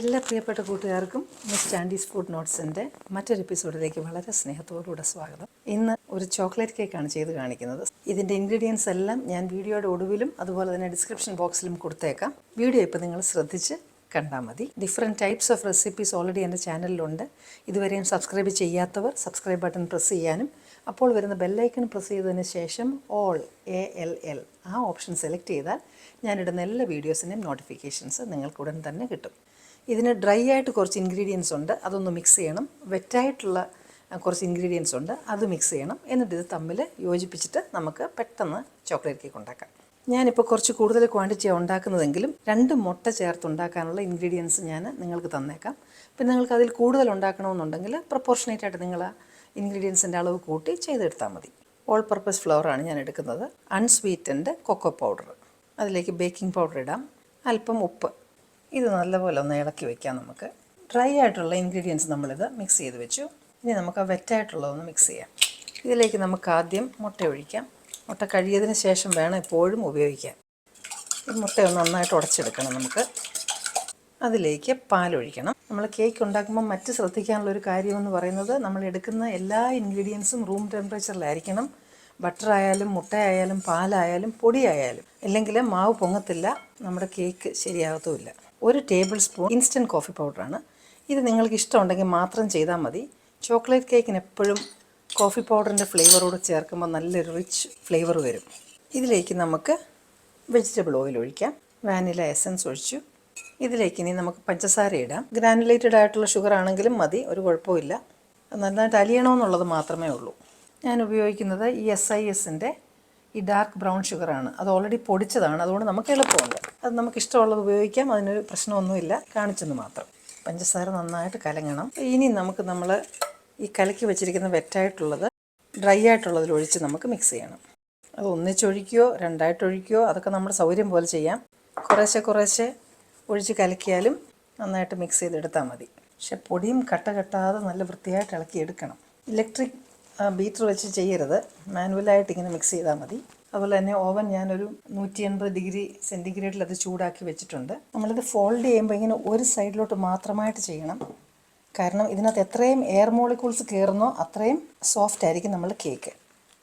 എല്ലാ പ്രിയപ്പെട്ട കൂട്ടുകാർക്കും മിസ് ചാൻഡീസ് ഫുഡ് നോട്ട്സിന്റെ മറ്റൊരു എപ്പിസോഡിലേക്ക് വളരെ സ്നേഹത്തോടുകൂടെ സ്വാഗതം. ഇന്ന് ഒരു ചോക്ലേറ്റ് കേക്കാണ് ചെയ്ത് കാണിക്കുന്നത്. ഇതിന്റെ ഇൻഗ്രീഡിയൻസ് എല്ലാം ഞാൻ വീഡിയോയുടെ ഒടുവിലും അതുപോലെ തന്നെ ഡിസ്ക്രിപ്ഷൻ ബോക്സിലും കൊടുത്തേക്കാം. വീഡിയോ ഇപ്പോൾ നിങ്ങൾ ശ്രദ്ധിച്ച് കണ്ടാൽ മതി. Different types of recipes already എന്റെ ചാനലിലുണ്ട് ഇതുവരെയും സബ്സ്ക്രൈബ് ചെയ്യാത്തവർ സബ്സ്ക്രൈബ് ബട്ടൺ പ്രസ് ചെയ്യാനും അപ്പോൾ വരുന്ന ബെല്ലൈക്കൺ പ്രസ് ചെയ്തതിന് ശേഷം ഓൾ എ എൽ എൽ ആ ഓപ്ഷൻ സെലക്ട് ചെയ്താൽ ഞാനിടുന്ന എല്ലാ വീഡിയോസിന്റെയും നോട്ടിഫിക്കേഷൻസ് നിങ്ങൾക്ക് ഉടൻ തന്നെ കിട്ടും. ഇതിന് ഡ്രൈ ആയിട്ട് കുറച്ച് ഇൻഗ്രീഡിയൻസ് ഉണ്ട്. അതൊന്ന് മിക്സ് ചെയ്യണം. വെറ്റായിട്ടുള്ള കുറച്ച് ഇൻഗ്രീഡിയൻസ് ഉണ്ട്. അത് മിക്സ് ചെയ്യണം. എന്നിട്ട് ഇത് തമ്മിൽ യോജിപ്പിച്ചിട്ട് നമുക്ക് പെട്ടെന്ന് ചോക്ലേറ്റ് കേക്ക് ഉണ്ടാക്കാം. ഞാനിപ്പോൾ കുറച്ച് കൂടുതൽ ക്വാണ്ടിറ്റിയാണ് ഉണ്ടാക്കുന്നതെങ്കിലും രണ്ട് മുട്ട ചേർത്ത് ഉണ്ടാക്കാനുള്ള ഇൻഗ്രീഡിയൻസ് ഞാൻ നിങ്ങൾക്ക് തന്നേക്കാം. പിന്നെ നിങ്ങൾക്ക് അതിൽ കൂടുതൽ ഉണ്ടാക്കണമെന്നുണ്ടെങ്കിൽ പ്രൊപ്പോർഷനേറ്റ് ആയിട്ട് നിങ്ങൾ ഇൻഗ്രീഡിയൻസിന്റെ അളവ് കൂട്ടി ചെയ്തെടുത്താൽ മതി. ഓൾ പർപ്പസ് ഫ്ലവറാണ് ഞാൻ എടുക്കുന്നത്. അൺസ്വീറ്റൻഡ് കൊക്കോ പൗഡർ അതിലേക്ക് ബേക്കിംഗ് പൗഡർ ഇടാം. അല്പം ഉപ്പ്. ഇത് നല്ലപോലെ ഒന്ന് ഇളക്കി വെക്കാം നമുക്ക്. ഡ്രൈ ആയിട്ടുള്ള ഇൻഗ്രീഡിയൻസ് നമ്മളിത് മിക്സ് ചെയ്ത് വെച്ചു. ഇനി നമുക്ക് ആ വെറ്റായിട്ടുള്ളതൊന്ന് മിക്സ് ചെയ്യാം. ഇതിലേക്ക് നമുക്ക് ആദ്യം മുട്ട ഒഴിക്കാം. മുട്ട കഴിയതിന് ശേഷം വേണം എപ്പോഴും ഉപയോഗിക്കാൻ. ഈ മുട്ട ഒന്ന് നന്നായിട്ട് ഉടച്ചെടുക്കണം നമുക്ക്. അതിലേക്ക് പാലൊഴിക്കണം നമ്മൾ കേക്ക് ഉണ്ടാക്കുമ്പോൾ മറ്റ് ശ്രദ്ധിക്കാനുള്ള ഒരു കാര്യമെന്ന് പറയുന്നത് നമ്മൾ എടുക്കുന്ന എല്ലാ ഇൻഗ്രീഡിയൻസും റൂം ടെമ്പറേച്ചറിലായിരിക്കണം ബട്ടർ ആയാലും മുട്ട ആയാലും പാലായാലും പൊടിയായാലും ഇല്ലെങ്കിൽ മാവ് പൊങ്ങത്തില്ല. നമ്മുടെ കേക്ക് ശരിയാകത്തുമില്ല. ഒരു ടേബിൾ സ്പൂൺ ഇൻസ്റ്റന്റ് കോഫി പൗഡറാണ്. ഇത് നിങ്ങൾക്ക് ഇഷ്ടമുണ്ടെങ്കിൽ മാത്രം ചെയ്താൽ മതി. ചോക്ലേറ്റ് കേക്കിന് എപ്പോഴും കോഫി പൗഡറിന്റെ ഫ്ലേവറോട് ചേർക്കുമ്പോൾ നല്ലൊരു റിച്ച് ഫ്ലേവർ വരും. ഇതിലേക്ക് നമുക്ക് വെജിറ്റബിൾ ഓയിൽ ഒഴിക്കാം. വാനില എസൻസ് ഒഴിച്ചു. ഇതിലേക്ക് ഇനി നമുക്ക് പഞ്ചസാര ഇടാം. ഗ്രാനുലേറ്റഡ് ആയിട്ടുള്ള ഷുഗർ ആണെങ്കിലും മതി ഒരു കുഴപ്പമില്ല നന്നായിട്ട് അലിയണമെന്നുള്ളത് മാത്രമേ ഉള്ളൂ. ഞാൻ ഉപയോഗിക്കുന്നത് ഈ എസ് ഐ എസിന്റെ ഈ ഡാർക്ക് ബ്രൗൺ ഷുഗറാണ് അത് ഓൾറെഡി പൊടിച്ചതാണ്. അതുകൊണ്ട് നമുക്ക് എളുപ്പമുണ്ട് അത് നമുക്ക് ഇഷ്ടമുള്ളത് ഉപയോഗിക്കാം. അതിനൊരു പ്രശ്നമൊന്നുമില്ല. കാണിച്ചെന്ന് മാത്രം. പഞ്ചസാര നന്നായിട്ട് കലങ്ങണം. ഇനി നമുക്ക് നമ്മൾ ഈ കലക്കി വെച്ചിരിക്കുന്ന വെറ്റായിട്ടുള്ളത് ഡ്രൈ ആയിട്ടുള്ളതിൽ ഒഴിച്ച് നമുക്ക് മിക്സ് ചെയ്യണം. അത് ഒന്നിച്ചൊഴിക്കുകയോ രണ്ടായിട്ട് ഒഴിക്കുകയോ അതൊക്കെ നമ്മുടെ സൗകര്യം പോലെ ചെയ്യാം. കുറേശ്ശെ കുറേശ്ശെ ഒഴിച്ച് കലക്കിയാലും നന്നായിട്ട് മിക്സ് ചെയ്തെടുത്താൽ മതി. പക്ഷെ പൊടിയും കട്ട കെട്ടാതെ നല്ല വൃത്തിയായിട്ട് ഇളക്കി എടുക്കണം. ഇലക്ട്രിക് ബീറ്റർ വെച്ച് ചെയ്യരുത്. മാനുവലായിട്ട് ഇങ്ങനെ മിക്സ് ചെയ്താൽ മതി. അതുപോലെ തന്നെ ഓവൻ ഞാനൊരു നൂറ്റി എൺപത് ഡിഗ്രി സെന്റിഗ്രേഡിൽ അത് ചൂടാക്കി വെച്ചിട്ടുണ്ട്. നമ്മളിത് ഫോൾഡ് ചെയ്യുമ്പോൾ ഇങ്ങനെ ഒരു സൈഡിലോട്ട് മാത്രമായിട്ട് ചെയ്യണം. കാരണം ഇതിനകത്ത് എത്രയും എയർ മോളിക്യൂൾസ് കയറുന്നോ അത്രയും സോഫ്റ്റ് ആയിരിക്കും നമ്മൾ കേക്ക്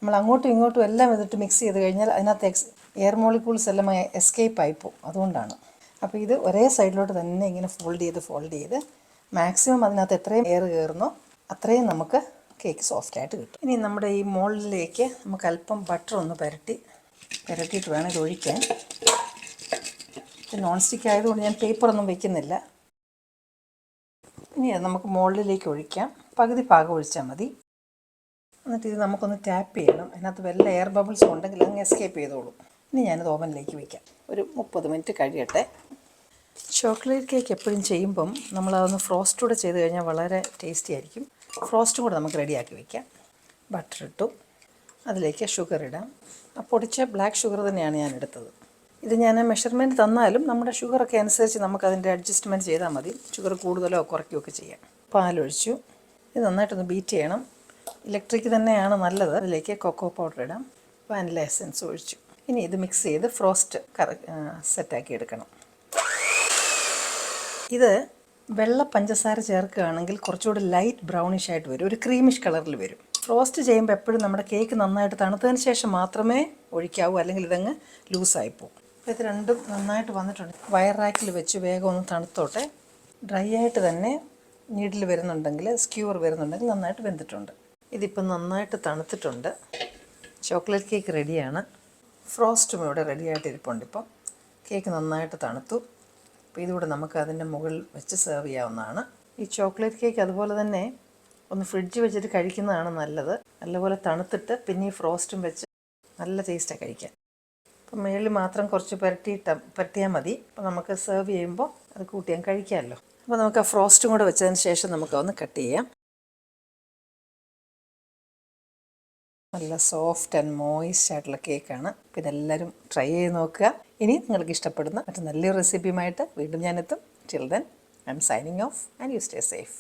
നമ്മൾ അങ്ങോട്ടും ഇങ്ങോട്ടും എല്ലാം ഇതിട്ട് മിക്സ് ചെയ്ത് കഴിഞ്ഞാൽ അതിനകത്ത് എക്സ് എയർ മോളിക്യൂൾസ് എല്ലാം എസ്കേപ്പ് ആയിപ്പോവും അതുകൊണ്ടാണ്. അപ്പോൾ ഇത് ഒരേ സൈഡിലോട്ട് തന്നെ ഇങ്ങനെ ഫോൾഡ് ചെയ്ത് ഫോൾഡ് ചെയ്ത് മാക്സിമം അതിനകത്ത് എത്രയും എയർ കയറുന്നോ അത്രയും നമുക്ക് കേക്ക് സോഫ്റ്റ് ആയിട്ട് കിട്ടും. ഇനി നമ്മുടെ ഈ മോളിലേക്ക് നമുക്ക് അല്പം ബട്ടർ ഒന്ന് പുരട്ടി പുരട്ടിയിട്ട് വേണം ഇത് ഒഴിക്കാൻ. നോൺ സ്റ്റിക്ക് ആയതുകൊണ്ട് ഞാൻ പേപ്പറൊന്നും വെക്കുന്നില്ല. ഇനി അത് നമുക്ക് മുകളിലേക്ക് ഒഴിക്കാം. പകുതി പാകം ഒഴിച്ചാൽ മതി. എന്നിട്ട് ഇത് നമുക്കൊന്ന് ടാപ്പ് ചെയ്യണം. അതിനകത്ത് വല്ല എയർ ബബിൾസ് ഉണ്ടെങ്കിൽ അങ്ങ് എസ്കേപ്പ് ചെയ്തോളൂ. ഇനി ഞാനത് ഓവനിലേക്ക് വയ്ക്കാം ഒരു മുപ്പത് മിനിറ്റ് കഴിയട്ടെ. ചോക്ലേറ്റ് കേക്ക് എപ്പോഴും ചെയ്യുമ്പം നമ്മളതൊന്ന് ഫ്രോസ്റ്റ് കൂടെ ചെയ്ത് കഴിഞ്ഞാൽ വളരെ ടേസ്റ്റി ആയിരിക്കും. ഫ്രോസ്റ്റും കൂടെ നമുക്ക് റെഡിയാക്കി വയ്ക്കാം ബട്ടർ ഇട്ടു. അതിലേക്ക് ഷുഗർ ഇടാം. ആ പൊടിച്ച ബ്ലാക്ക് ഷുഗർ തന്നെയാണ് ഞാൻ എടുത്തത്. ഇത് ഞാൻ മെഷർമെന്റ് തന്നാലും നമ്മുടെ ഷുഗറൊക്കെ അനുസരിച്ച് നമുക്കതിന്റെ അഡ്ജസ്റ്റ്മെന്റ് ചെയ്താൽ മതി. ഷുഗർ കൂടുതലോ കുറയ്ക്കുകയോ ഒക്കെ ചെയ്യാം. പാലൊഴിച്ചു. ഇത് നന്നായിട്ടൊന്ന് ബീറ്റ് ചെയ്യണം. ഇലക്ട്രിക് തന്നെയാണ് നല്ലത്. അതിലേക്ക് കൊക്കോ പൗഡർ ഇടാം. വാനില എസൻസ് ഒഴിച്ചു. ഇനി ഇത് മിക്സ് ചെയ്ത് ഫ്രോസ്റ്റ് കറ സെറ്റാക്കി എടുക്കണം. ഇത് വെള്ള പഞ്ചസാര ചേർക്കുകയാണെങ്കിൽ കുറച്ചുകൂടി ലൈറ്റ് ബ്രൗണിഷ് ആയിട്ട് വരും. ഒരു ക്രീമിഷ് കളറിൽ വരും. ഫ്രോസ്റ്റ് ചെയ്യുമ്പോൾ എപ്പോഴും നമ്മുടെ കേക്ക് നന്നായിട്ട് തണുത്തതിന് ശേഷം മാത്രമേ ഒഴിക്കാവൂ അല്ലെങ്കിൽ ഇതങ്ങ് ലൂസായി പോകും. അപ്പോൾ ഇത് രണ്ടും നന്നായിട്ട് വന്നിട്ടുണ്ട്. വയർ റാക്കിൽ വെച്ച് വേഗം ഒന്ന് തണുത്തോട്ടെ. ഡ്രൈ ആയിട്ട് തന്നെ നീഡിൽ വരുന്നുണ്ടെങ്കിൽ സ്ക്യൂർ വരുന്നുണ്ടെങ്കിൽ നന്നായിട്ട് വെന്തിട്ടുണ്ട്. ഇതിപ്പം നന്നായിട്ട് തണുത്തിട്ടുണ്ട്. ചോക്ലേറ്റ് കേക്ക് റെഡിയാണ് ഫ്രോസ്റ്റും ഇവിടെ റെഡിയായിട്ട് ഇരിപ്പുണ്ട് ഇപ്പം. കേക്ക് നന്നായിട്ട് തണുത്തു. അപ്പോൾ ഇതുകൂടെ നമുക്ക് അതിന്റെ മുകളിൽ വെച്ച് സെർവ് ചെയ്യാവുന്നതാണ്. ഈ ചോക്ലേറ്റ് കേക്ക് അതുപോലെ തന്നെ ഒന്ന് ഫ്രിഡ്ജ് വെച്ചിട്ട് കഴിക്കുന്നതാണ് നല്ലത്. നല്ലപോലെ തണുത്തിട്ട് പിന്നെ ഈ ഫ്രോസ്റ്റും വെച്ച് നല്ല ടേസ്റ്റാണ് കഴിക്കാൻ. അപ്പം മേളിൽ മാത്രം കുറച്ച് പുരട്ടിയിട്ട പുരട്ടിയാൽ മതി. അപ്പോൾ നമുക്ക് സെർവ് ചെയ്യുമ്പോൾ അത് കൂട്ടിയാൽ കഴിക്കാമല്ലോ. അപ്പോൾ നമുക്ക് ആ ഫ്രോസ്റ്റും കൂടെ വെച്ചതിന് ശേഷം നമുക്ക് ഒന്ന് കട്ട് ചെയ്യാം. നല്ല സോഫ്റ്റ് ആൻഡ് മോയിസ്റ്റ് ആയിട്ടുള്ള കേക്കാണ്. അപ്പോൾ ഇതെല്ലാവരും ട്രൈ ചെയ്ത് നോക്കുക. ഇനി നിങ്ങൾക്ക് ഇഷ്ടപ്പെടുന്ന മറ്റു നല്ലൊരു റെസിപ്പിയുമായിട്ട് വീണ്ടും ഞാനെത്തും children I'm signing off and you stay safe